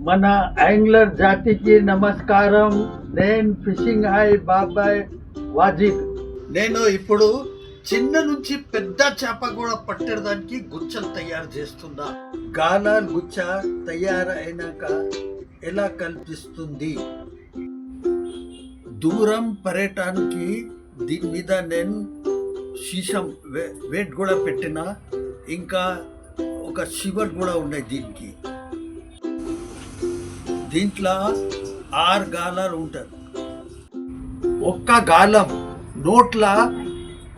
మన యాంగ్లర్ జాతికి నమస్కారం. నేను ఫిషింగ్ హాయ్ బాబాయ్ వాజిద్. నేను ఇప్పుడు చిన్న నుంచి పెద్ద చేప కూడా పట్టడానికి గుచ్చలు తయారు చేస్తున్నా. గాలాల్ గుచ్చ తయారైనాక ఎలా కల్పిస్తుంది? దూరం పర్యటానికి దీని మీద నేను సీసం వే- వెయిట్ కూడా పెట్టిన. ఇంకా ఒక షివర్ కూడా ఉన్నాయి దీనికి. దీంట్లో ఆరు గాలాలు ఉంటారు. ఒక్క గాలం నోట్ల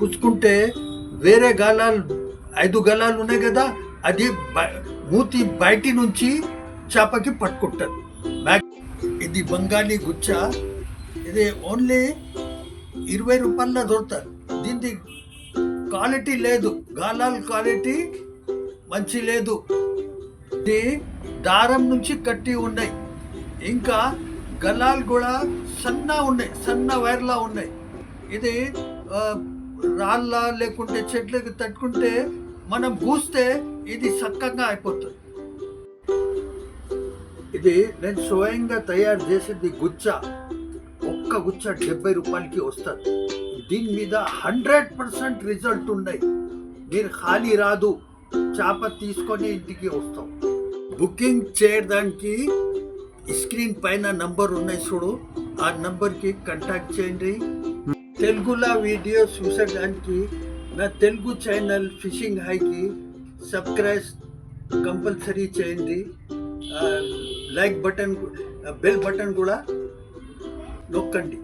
కుచ్చుకుంటే వేరే గాలాలు ఐదు గాలాలు ఉన్నాయి కదా అది బ- మూతి బయటి నుంచి చేపకి పట్టుకుంటుంది ఇది బంగాళీ గుచ్చ. ఇది ఓన్లీ ఇరవై రూపాయల దొరుకుతారు. దీనికి క్వాలిటీ లేదు. గాలాల క్వాలిటీ మంచి లేదు. ఇది దారం నుంచి కట్టి ఉన్నాయి. ఇంకా గల్లాలు కూడా సన్న ఉన్నాయి సన్న వైర్లా ఉన్నాయి ఇది రాళ్ళ లేకుంటే చెట్లకి తట్టుకుంటే మనం పూస్తే ఇది చక్కగా అయిపోతుంది. ఇది నేను స్వయంగా తయారు చేసేది గుచ్చ. ఒక్క గుచ్చ డెబ్బై రూపాయలకి వస్తుంది. దీని మీద హండ్రెడ్ పర్సెంట్ రిజల్ట్ ఉన్నాయి. మీరు ఖాళీ రాదు. చేప తీసుకొని ఇంటికి వస్తాం. బుకింగ్ చేయడానికి స్క్రీన్ పైన నంబర్ ఉన్నాయి చూడు. ఆ నంబర్కి కాంటాక్ట్ చేయండి. తెలుగులో వీడియో చూసడానికి నా తెలుగు ఛానల్ ఫిషింగ్ హైకి సబ్స్క్రైబ్ కంపల్సరీ చేయండి. లైక్ బటన్ బెల్ బటన్ కూడా నొక్కండి.